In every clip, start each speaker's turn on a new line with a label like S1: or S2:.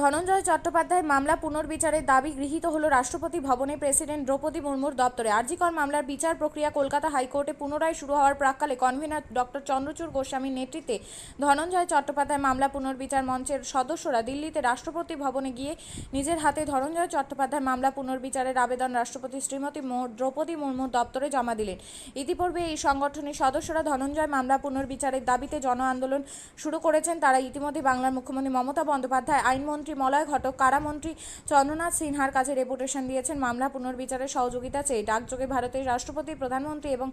S1: ধনঞ্জয় চট্টোপাধ্যায় মামলা পুনর্বিচারের দাবি গৃহীত হল রাষ্ট্রপতি ভবনে প্রেসিডেন্ট দ্রৌপদী মুর্মুর দপ্তরে। আরজিকর মামলার বিচার প্রক্রিয়া কলকাতা হাইকোর্টে পুনরায় শুরু হওয়ার প্রাককালে কনভেনার ডক্টর চন্দ্রচূড় গোস্বামীর নেতৃত্বে ধনঞ্জয় চট্টোপাধ্যায় মামলা পুনর্বিচার মঞ্চের সদস্যরা দিল্লিতে রাষ্ট্রপতি ভবনে গিয়ে নিজের হাতে ধনঞ্জয় চট্টোপাধ্যায় মামলা পুনর্বিচারের আবেদন রাষ্ট্রপতি শ্রীমতী দ্রৌপদী মুর্মুর দপ্তরে জমা দিলেন। ইতিপূর্বে এই সংগঠনের সদস্যরা ধনঞ্জয় মামলা পুনর্বিচারের দাবিতে জন আন্দোলন শুরু করেছেন। তারা ইতিমধ্যে বাংলার মুখ্যমন্ত্রী মমতা বন্দ্যোপাধ্যায় আইনমন্ত্রী মলয় ঘটক, কারামন্ত্রী চন্দ্রনাথ সিনহার কাছে রেপুটেশন দিয়েছেন। মামলা পুনর্বিচারের সহযোগিতা চেয়ে ডাকযোগে ভারতের রাষ্ট্রপতি, প্রধানমন্ত্রী এবং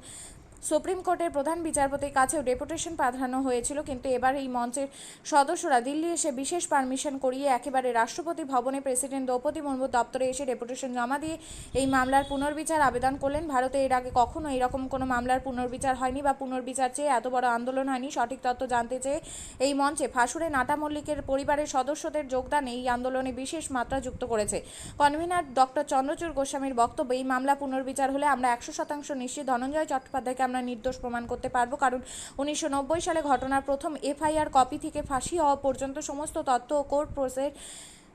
S1: সুপ্রিম কোর্টের প্রধান বিচারপতির কাছেও ডেপুটেশন পাঠানো হয়েছিল, কিন্তু এবার এই মঞ্চের সদস্যরা দিল্লি এসে বিশেষ পারমিশন করিয়ে একেবারে রাষ্ট্রপতি ভবনে প্রেসিডেন্ট দ্রৌপদী মুর্মুর দপ্তরে এসে ডেপুটেশন জমা দিয়ে এই মামলার পুনর্বিচার আবেদন করলেন। ভারতে এর আগে কখনো এরকম কোনো মামলার পুনর্বিচার হয়নি বা পুনর্বিচার চেয়ে এত বড় আন্দোলন হয়নি। সঠিক তথ্য জানতে চেয়ে এই মঞ্চে ফাঁসুরে নাটা মল্লিকের পরিবারের সদস্যদের যোগদান এই আন্দোলনে বিশেষ মাত্রা যুক্ত করেছে। কনভেনার ডক্টর চন্দ্রচূড় গোস্বামীর বক্তব্য এই মামলা পুনর্বিচার হলে আমরা একশো শতাংশ নিশ্চিত। ধনঞ্জয় চট্টোপাধ্যায়কে আমরা নির্দোষ প্রমাণ করতে পারব। কারণ উনিশশো নব্বই সালে ঘটনার প্রথম এফআইআর কপি থেকে ফাঁসি হওয়া পর্যন্ত সমস্ত তথ্য ও কোর্ট প্রসেস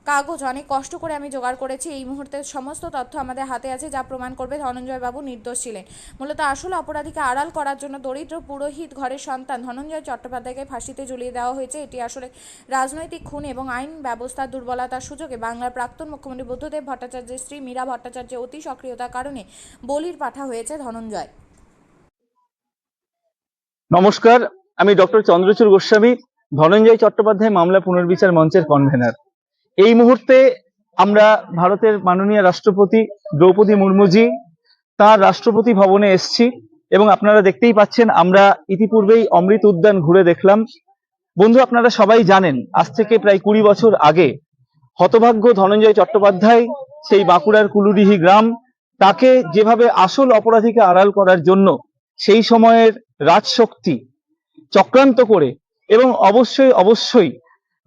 S1: কাগজ অনেক কষ্ট করে আমি জোগাড় করেছি। এই মুহূর্তে সমস্ত তথ্য আমাদের হাতে আছে যা প্রমাণ করবে ধনঞ্জয় বাবু নির্দোষ ছিলেন। মূলত আসল অপরাধীকে আড়াল করার জন্য দরিদ্র পুরোহিত ঘরের সন্তান ধনঞ্জয় চট্টোপাধ্যায়কে ফাঁসিতে ঝুলিয়ে দেওয়া হয়েছে। এটি আসলে রাজনৈতিক খুন এবং আইন ব্যবস্থার দুর্বলতার সুযোগে বাংলার প্রাক্তন মুখ্যমন্ত্রী বুদ্ধদেব ভট্টাচার্যের স্ত্রী মীরা ভট্টাচার্যের অতি সক্রিয়তার কারণে বলির পাঠা হয়েছে ধনঞ্জয়।
S2: নমস্কার, আমি ডক্টর চন্দ্রচূড় গোস্বামী, ধনঞ্জয় চট্টোপাধ্যায় মামলা পুনর্বিচার মঞ্চের কনভেনার এই মুহূর্তে আমরা ভারতের মাননীয় রাষ্ট্রপতি দ্রৌপদী মুর্মুজি, তার রাষ্ট্রপতি ভবনে এসছি এবং আপনারা দেখতেই পাচ্ছেন আমরা ইতিপূর্বেই অমৃত উদ্যান ঘুরে দেখলাম। বন্ধু, আপনারা সবাই জানেন, আজ থেকে প্রায় কুড়ি বছর আগে হতভাগ্য ধনঞ্জয় চট্টোপাধ্যায়, সেই বাঁকুড়ার কুলুডিহি গ্রাম, তাকে যেভাবে আসল অপরাধীকে আড়াল করার জন্য সেই সময়ের রাজশক্তি চক্রান্ত করে এবং অবশ্যই অবশ্যই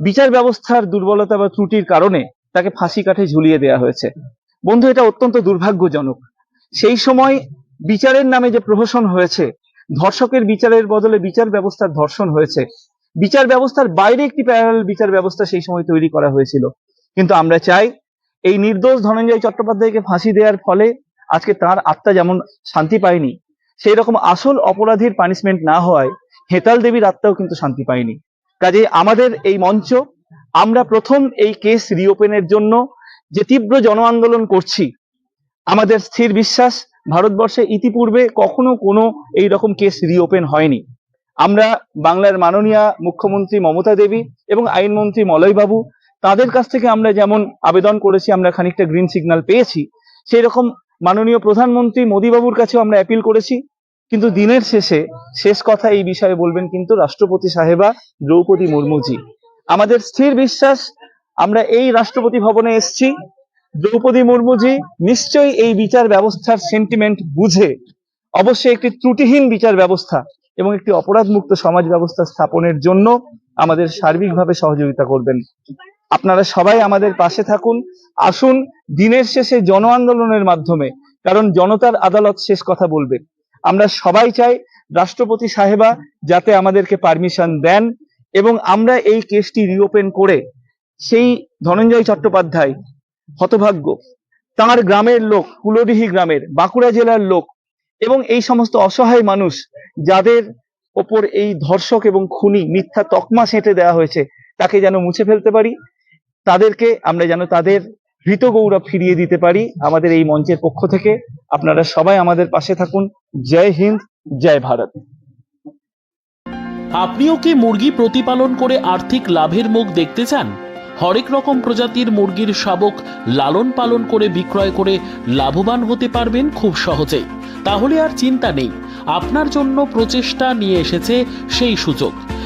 S2: বিচার ব্যবস্থার দুর্বলতা বা ত্রুটির কারণে তাকে ফাঁসি কাঠে ঝুলিয়ে দেওয়া হয়েছে। বন্ধু, এটা অত্যন্ত দুর্ভাগ্যজনক। সেই সময় বিচারের নামে যে প্রহসন হয়েছে, ধর্ষকের বিচারের বদলে বিচার ব্যবস্থার ধর্ষণ হয়েছে, বিচার ব্যবস্থার বাইরে একটি প্যারাল বিচার ব্যবস্থা সেই সময় তৈরি করা হয়েছিল। কিন্তু আমরা চাই, এই নির্দোষ ধনঞ্জয় চট্টোপাধ্যায়কে ফাঁসি দেওয়ার ফলে আজকে তার আত্মা যেমন শান্তি পায়নি সেই রকম আসল অপরাধীর পানিশমেন্ট না হওয়ায় হেতাল দেবীর আত্মাও কিন্তু শান্তি পায়নি। কাজে আমাদের এই মঞ্চ, আমরা প্রথম এই কেস রিওপেনের জন্য যে তীব্র জন আন্দোলন করছি, আমাদের স্থির বিশ্বাস, ভারতবর্ষে ইতিপূর্বে কখনো কোনো এই রকম কেস রিওপেন হয়নি। আমরা বাংলার মাননীয় মুখ্যমন্ত্রী মমতা দেবী এবং আইনমন্ত্রী মলয় বাবু তাদের কাছ থেকে আমরা যেমন আবেদন করেছি, আমরা খানিকটা গ্রিন সিগন্যাল পেয়েছি সেই রকম মাননীয় প্রধানমন্ত্রী মোদীবাবুর কাছেও আমরা অ্যাপিল করেছি। কিন্তু দিনের শেষে শেষ কথা এই বিষয়ে বলবেন কিন্তু রাষ্ট্রপতি সাহেবা দ্রৌপদী মুর্মুজি। আমাদের স্থির বিশ্বাস, আমরা এই রাষ্ট্রপতি ভবনে এসেছি। দ্রৌপদী মুর্মুজি নিশ্চয়ই এই বিচার ব্যবস্থার সেন্টিমেন্ট বুঝে। অবশ্যই একটি ত্রুটিহীন বিচার ব্যবস্থা এবং একটি অপরাধ মুক্ত সমাজ ব্যবস্থা স্থাপনের জন্য আমাদের সার্বিকভাবে সহযোগিতা করবেন। আপনারা সবাই আমাদের পাশে থাকুন। আসুন দিনের শেষে জন আন্দোলনের মাধ্যমে, কারণ জনতার আদালত শেষ কথা বলবে। আমরা সবাই চাই রাষ্ট্রপতি সাহেবা যাতে আমাদেরকে পারমিশন দেন এবং আমরা এই কেসটি রিওপেন করে সেই ধনঞ্জয় চট্টোপাধ্যায় হতভাগ্য। তার গ্রামের লোক কুলডিহি গ্রামের, বাঁকুড়া জেলার লোক এবং এই সমস্ত অসহায় মানুষ যাদের ওপর এই ধর্ষক এবং খুনি মিথ্যা তকমা সেঁটে দেওয়া হয়েছে, তাকে যেন মুছে ফেলতে পারি, তাদেরকে আমরা যেন তাদের হৃত গৌরব ফিরিয়ে দিতে পারি আমাদের এই মঞ্চের পক্ষ থেকে। আপনারা সবাই আমাদের পাশে থাকুন। জয় হিন্দ, জয় ভারত।
S3: আপনিও কি মুরগি প্রতিপালন করে আর্থিক লাভের মুখ দেখতে চান? হরেক রকম প্রজাতির মুরগির শাবক লালন পালন করে বিক্রয় করে লাভবান হতে পারবেন খুব সহজেই। তাহলে আর চিন্তা নেই, আপনার জন্য প্রচেষ্টা নিয়ে এসেছে সেই সুযোগ।